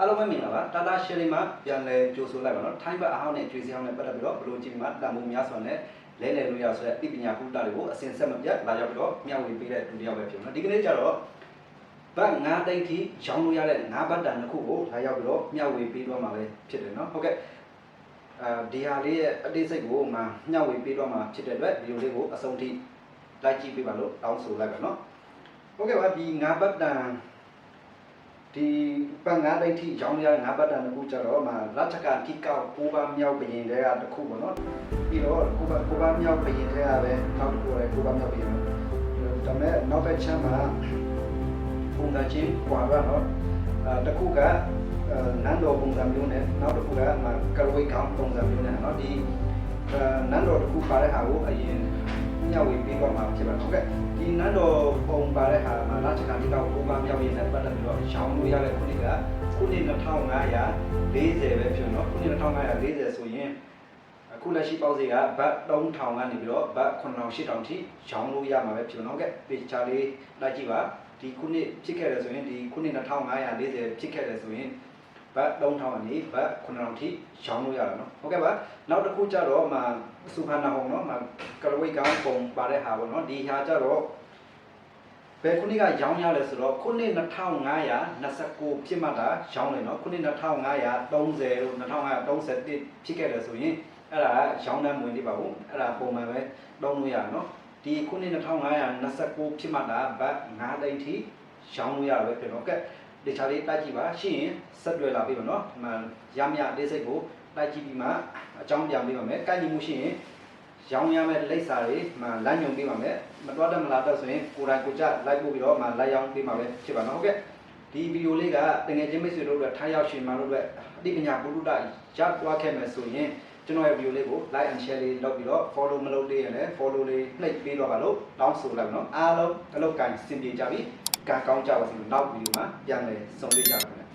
အားလုံးပဲမင်္ဂလာပါတာတာရှယ်လေးမှာပြန်လဲကြိုဆိုလိုက်ပါတော့ထိုင်းဘက်အဟောင်းနဲ့ကျွေးစီဟောင်းနဲ့ပတ်သက်ပြီးတော့ဘလိုကြည့်မှာတန်ဖိုးများစွာနဲ့လဲလှယ်လို့ရဆိုတဲ့အပညာကုသတွေကိုအစဉ်ဆက်မပြတ်လာရောက်ပြီးတော့မျှဝေပေးတဲ့ဒုတိယပဲဖြစ်မှာဒီကနေ့ကျတော့ဘတ်9တိတ်ထိရောင်းလို့ရတဲ့9ဘတ်တန်တစ်ခုကိုလာရောက်ပြီးတော့မျှဝေပေးတော့မှာပဲဖြစ်တယ်နော်ဟုတ်ကဲ့အဲဒီဟာလေးရဲ့အသေးစိတ်ကိုမှမျှဝေပေးတော့မှာဖြစ်တဲ့အတွက်ဗီဒီယိုလေးကိုအဆုံးထိလိုက်ကြည့်ပေးပါလို့တောင်းဆိုလိုက်ပါနော်ဟုတ်ကဲ့ပါဒီ9ဘတ်တန် ဒီပတ်ငါးတိုက်ထိရောင်းရတဲ့ငါးပတ်တန်တစ်ခုကြတော့မှရချကာတိကောက်ပိုးပါမြောက်ဘရင်တွေကတစ်ခုပေါ့နော်ပြီးတော့ကိုပါကိုပါမြောက်ဘရင်တွေကပဲနောက်တစ်ခုလည်းကိုပါမြောက်ဘရင်ဒါမဲ့နောက်တစ်ချမ်းမှာပုံစံချင်းကွာတော့နော်အဲတစ်ခုကနန်းတော်ပုံစံမျိုးနဲ့နောက်တစ်ခုကမှကရဝိကောင်ပုံစံမျိုးနဲ့နော်ဒီနန်းတော်တစ်ခုပါတဲ့ဟာကိုအရင်ညဝေပြီးတော့မှဖြစ်ပါဟုတ်ကဲ့ဒီနန်းတော်ပုံပါတဲ့ဟာမှာရချကာ တိကောက်ပိုးပါမြောက်ဘရင်နဲ့ပတ်သက်ပြီးတော့ရောင်းလို့ရတဲ့ခုနှစ်ကခုနှစ်2540ပဲဖြစ်နော်ခုနှစ်2540ဆိုရင်အခုလက်ရှိပေါက်ဈေးကဘတ်3000ကနေပြီးတော့ဘတ်9000 8000ထိရောင်းလို့ရမှာပဲဖြစ်တော့ကဲပေချာလေးလိုက်ကြည့်ပါဒီခုနှစ်ဖြစ်ခဲ့တယ်ဆိုရင်ဒီခုနှစ်2540ဖြစ်ခဲ့တယ်ဆိုရင်ဘတ်3000ကနေဘတ်9000ထိရောင်းလို့ရတာနော်ဟုတ်ကဲ့ပါနောက်တစ်ခုကျတော့မှစူဖာနာဟုံနော်မှကလဝိတ်ကောင်းပုံပါတဲ့ဟာပေါ့နော်ဒီဟာကျတော့ ဘယ်ခုနှစ်ကရောင်းရလဲဆိုတော့ခုနှစ်2529ဖြစ်မှတာရောင်းတယ်နော်ခုနှစ်2530တို့2531ဖြစ်ခဲ့တယ်ဆိုရင်အဲ့ဒါရောင်းတန်းမဝင်သေးပါဘူးအဲ့ဒါပုံမှန်ပဲတောင်းလို့ရနော်ဒီခုနှစ်2529ဖြစ်မှတာဘတ်9သိန်းထိရောင်းလို့ရပဲဖြစ်တော့ကဲဒီချာလေးတိုက်ကြည့်ပါရှိရင်ဆက်တွေ့လာပြီပါနော်ဒီမှာရမရအသေးစိတ်ကိုတိုက်ကြည့်ပြီးမှအကြောင်းပြန်ပေးပါမယ်ကိုက်ညီမှုရှိရင် ရောင်းရမယ့်လိပ်စာတွေမှလမ်းညွှန်ပေးပါမယ်မတော်တတ်မလားတော့ဆိုရင်ကိုယ်တိုင်ကိုကြလိုက်ပို့ပြီးတော့မှလိုက်ရောင်းပေးပါပဲဖြစ်ပါနော်ဟုတ်ကဲ့ဒီဗီဒီယိုလေးကတကယ်ချင်းမိတ်ဆွေတို့အတွက်ထားရောက်ရှင်မာတို့အတွက်အသိပညာဘုဒ္ဓရသွားခဲ့မယ်ဆိုရင်ကျွန်တော်ရဲ့ video လေးကို like and share လေးလုပ်ပြီးတော့ follow မလုပ်သေးရင်လည်း follow လေးနှိပ်ပေးတော့ပါလို့တောင်းဆိုလိုက်ပါတော့အားလုံးအလုပ်ကိုင်းစင်ပြေကြပြီကံကောင်းကြပါစေလို့နောက် video မှာပြန်လည်ဆုံတွေ့ကြပါမယ်